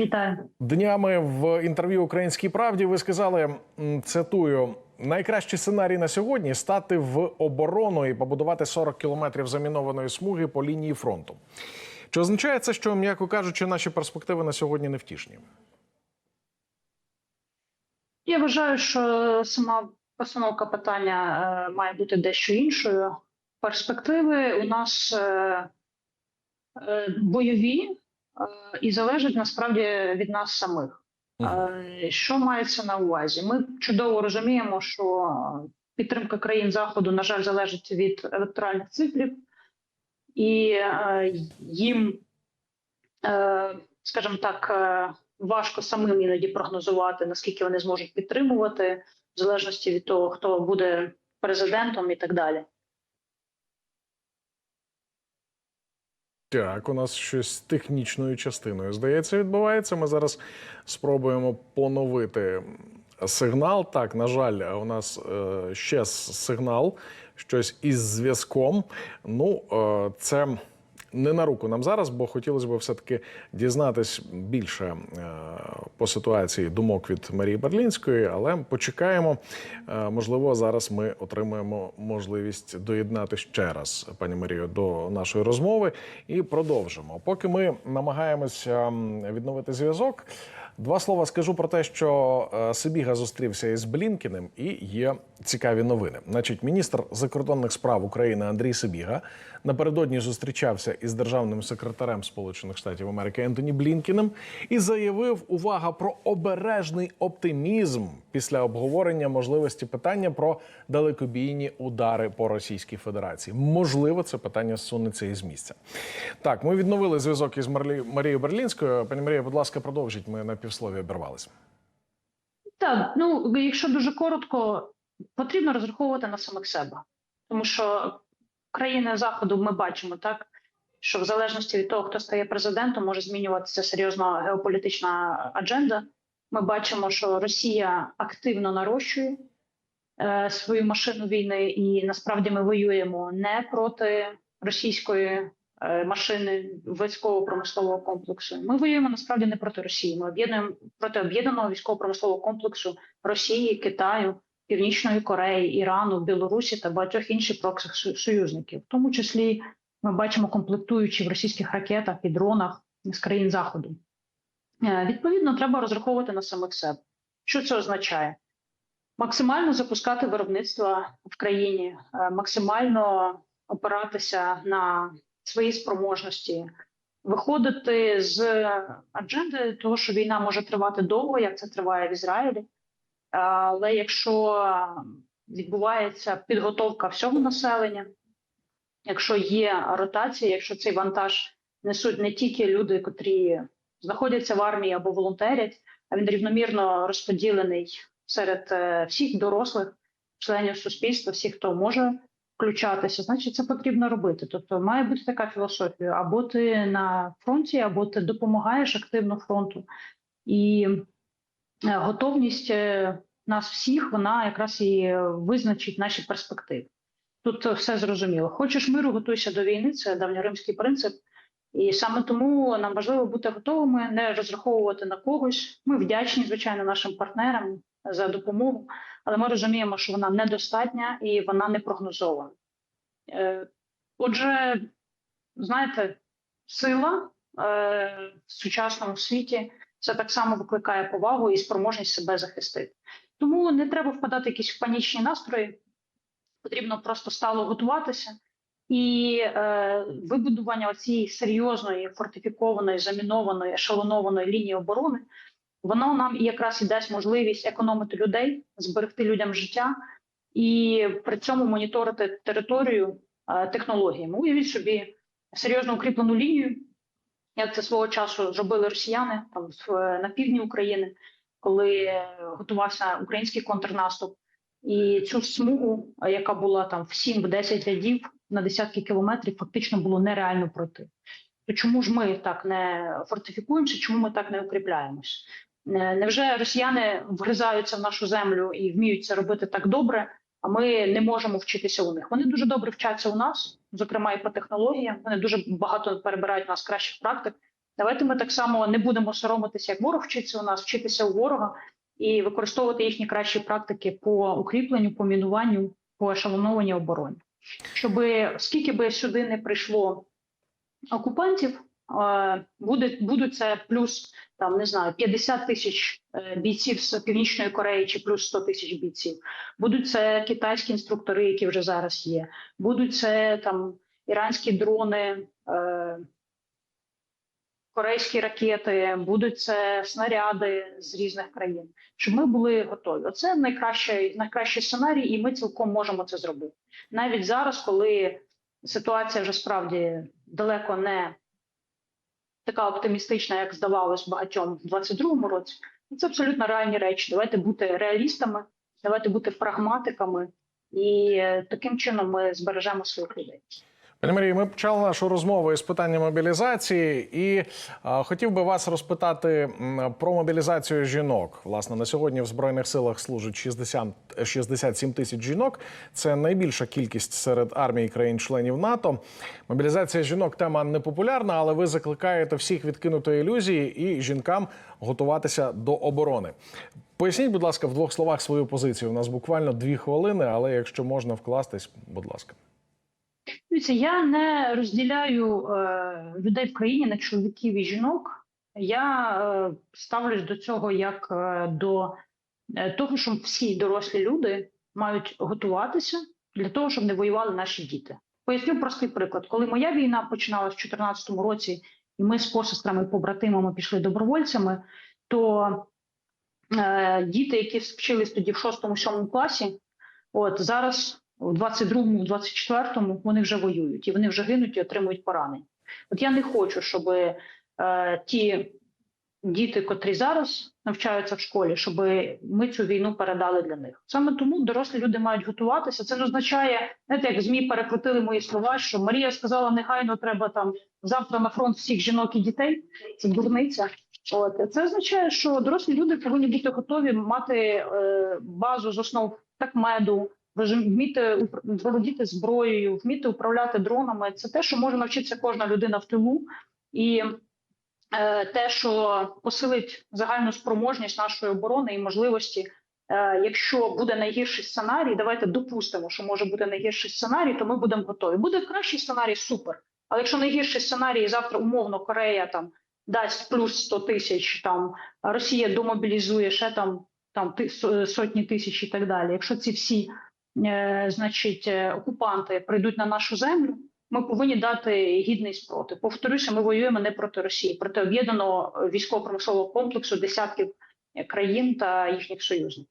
Вітаю. Днями в інтерв'ю Українській правді ви сказали, цитую. Найкращий сценарій на сьогодні стати в оборону і побудувати 40 кілометрів замінованої смуги по лінії фронту. Чи означає це, що, м'яко кажучи, наші перспективи на сьогодні невтішні? Я вважаю, що сама постановка питання е, має бути дещо іншою. Перспективи у нас е, е, бойові і залежать насправді від нас самих. Е, Що мається на увазі? Ми чудово розуміємо, що підтримка країн заходу, на жаль, залежить від електоральних циклів, і е, їм, е, скажімо так, е, важко самим іноді прогнозувати, наскільки вони зможуть підтримувати, в залежності від того, хто буде президентом і так далі. Так, у нас щось з технічною частиною здається, відбувається. Ми зараз спробуємо поновити сигнал. Так, на жаль, у нас е, ще сигнал, щось із зв'язком. Ну, е, це. Не на руку нам зараз, бо хотілося б все-таки дізнатись більше е, по ситуації думок від Марії Берлінської, але почекаємо. Е, можливо, зараз ми отримаємо можливість доєднати ще раз, пані Марію, до нашої розмови і продовжимо. Поки ми намагаємося відновити зв'язок. Два слова скажу про те, що е, Сибіга зустрівся із Блінкіним, і є цікаві новини. Значить, міністр закордонних справ України Андрій Сибіга напередодні зустрічався із державним секретарем Сполучених Штатів Америки Ентоні Блінкіним і заявив увага про обережний оптимізм після обговорення можливості питання про далекобійні удари по Російській Федерації. Можливо, це питання зсунеться із місця. Так, ми відновили зв'язок із Марлі... Марією Берлінською. Пані Марія, будь ласка, продовжіть. Ми на півслові обірвалися. Так, ну якщо дуже коротко, потрібно розраховувати на самих себе, тому що країни заходу ми бачимо так, що в залежності від того, хто стає президентом, може змінюватися серйозна геополітична адженда. Ми бачимо, що Росія активно нарощує е, свою машину війни, і насправді ми воюємо не проти російської машини військово-промислового комплексу. Ми воюємо насправді не проти Росії. Ми об'єднуємо проти об'єднаного військово-промислового комплексу Росії, Китаю, Північної Кореї, Ірану, Білорусі та багатьох інших проксих союзників. В тому числі ми бачимо комплектуючі в російських ракетах і дронах з країн заходу. Е, Відповідно, треба розраховувати на самих себе. Що це означає? Максимально запускати виробництво в країні, е, максимально опиратися на свої спроможності, виходити з адженди того, що війна може тривати довго, як це триває в Ізраїлі. Але якщо відбувається підготовка всього населення, якщо є ротація, якщо цей вантаж несуть не тільки люди, котрі знаходяться в армії або волонтерять, а він рівномірно розподілений серед е, всіх дорослих членів суспільства, всіх, хто може включатися, значить це потрібно робити. Тобто має бути така філософія: або ти на фронті, або ти допомагаєш активно фронту. І е, готовність е, нас всіх, вона якраз і визначить наші перспективи. Тут все зрозуміло. Хочеш миру, готуйся до війни. Це давньоримський принцип. І саме тому нам важливо бути готовими, не розраховувати на когось. Ми вдячні, звичайно, нашим партнерам за допомогу, але ми розуміємо, що вона недостатня і вона не прогнозована. Е, Отже, знаєте, сила е, в сучасному світі це так само викликає повагу і спроможність себе захистити. Тому не треба впадати в якісь панічні настрої. Потрібно просто стало готуватися. І е, вибудування цієї серйозної фортифікованої, замінованої, ешелонованої лінії оборони, воно нам якраз і дасть можливість економити людей, зберегти людям життя і при цьому моніторити територію е, технологіями. Уявіть собі серйозно укріплену лінію, як це свого часу зробили росіяни там в, на півдні України, коли е, готувався український контрнаступ. І цю смугу, е, яка була там в 7-10 рядів на десятки кілометрів, фактично було нереально пройти. То чому ж ми так не фортифікуємося? Чому ми так не укріпляємось? Е, Невже росіяни вгризаються в нашу землю і вміють це робити так добре? А ми не можемо вчитися у них. Вони дуже добре вчаться у нас, зокрема і по технологіям. Вони дуже багато перебирають у нас кращих практик. Давайте ми так само не будемо соромитися, як ворог вчиться у нас, вчитися у ворога і використовувати їхні кращі практики по укріпленню, по мінуванню, по ешелонованню оборони. Щоб скільки би сюди не прийшло окупантів, е, буде будуть це плюс там не знаю 50 тисяч е, бійців з північної Кореї чи плюс 100 тисяч бійців. Будуть це китайські інструктори, які вже зараз є. Будуть це там іранські дрони. Корейські ракети, будуть це снаряди з різних країн, щоб ми були готові. Оце найкращий, найкращий сценарій, і ми цілком можемо це зробити. Навіть зараз, коли ситуація вже справді далеко не така оптимістична, як здавалось багатьом в 22-му році. Це абсолютно реальні речі. Давайте бути реалістами, давайте бути прагматиками, і таким чином ми збережемо своїх людей. Пані Марії, ми почали нашу розмову із питання мобілізації, і а, хотів би вас розпитати про мобілізацію жінок. Власне, на сьогодні в збройних силах служить 60, 67 тисяч жінок. Це найбільша кількість серед армій країн-членів НАТО. Мобілізація жінок тема непопулярна, але ви закликаєте всіх відкинути ілюзії і жінкам готуватися до оборони. Поясніть, будь ласка, в двох словах свою позицію. У нас буквально дві хвилини, але якщо можна вкластись, будь ласка. Я не розділяю е, людей в країні на чоловіків і жінок. Я е, ставлюсь до цього як е, до того, що всі дорослі люди мають готуватися для того, щоб не воювали наші діти. Поясню простий приклад. Коли моя війна починалась в 2014 році, і ми з посестрами побратимами пішли добровольцями, то е, діти, які вчились тоді в 6-7 класі, от зараз у 22-му, 24-му вони вже воюють і вони вже гинуть і отримують поранення. От я не хочу, щоб е, ті діти, котрі зараз навчаються в школі, щоб ми цю війну передали для них. Саме тому дорослі люди мають готуватися. Це не означає, знаєте, як змі перекрутили мої слова, що Марія сказала, негайно треба там завтра на фронт всіх жінок і дітей. Це дурниця. От це означає, що дорослі люди повинні бути готові мати е, базу з основ так меду, вміти володіти зброєю, вміти управляти дронами. Це те, що може навчитися кожна людина в тилу, і е, те, що посилить загальну спроможність нашої оборони і можливості. Е, якщо буде найгірший сценарій, давайте допустимо, що може бути найгірший сценарій, то ми будемо готові. Буде кращий сценарій, супер. Але якщо найгірший сценарій завтра умовно Корея там дасть плюс 100 тисяч, там Росія домобілізує ще там там сотні тисяч і так далі. Якщо ці всі значить е, окупанти прийдуть на нашу землю, ми повинні дати гідний спротив. Повторюся, ми воюємо не проти Росії, проти об'єднаного е, військово-промислового комплексу десятків е, країн та їхніх союзників.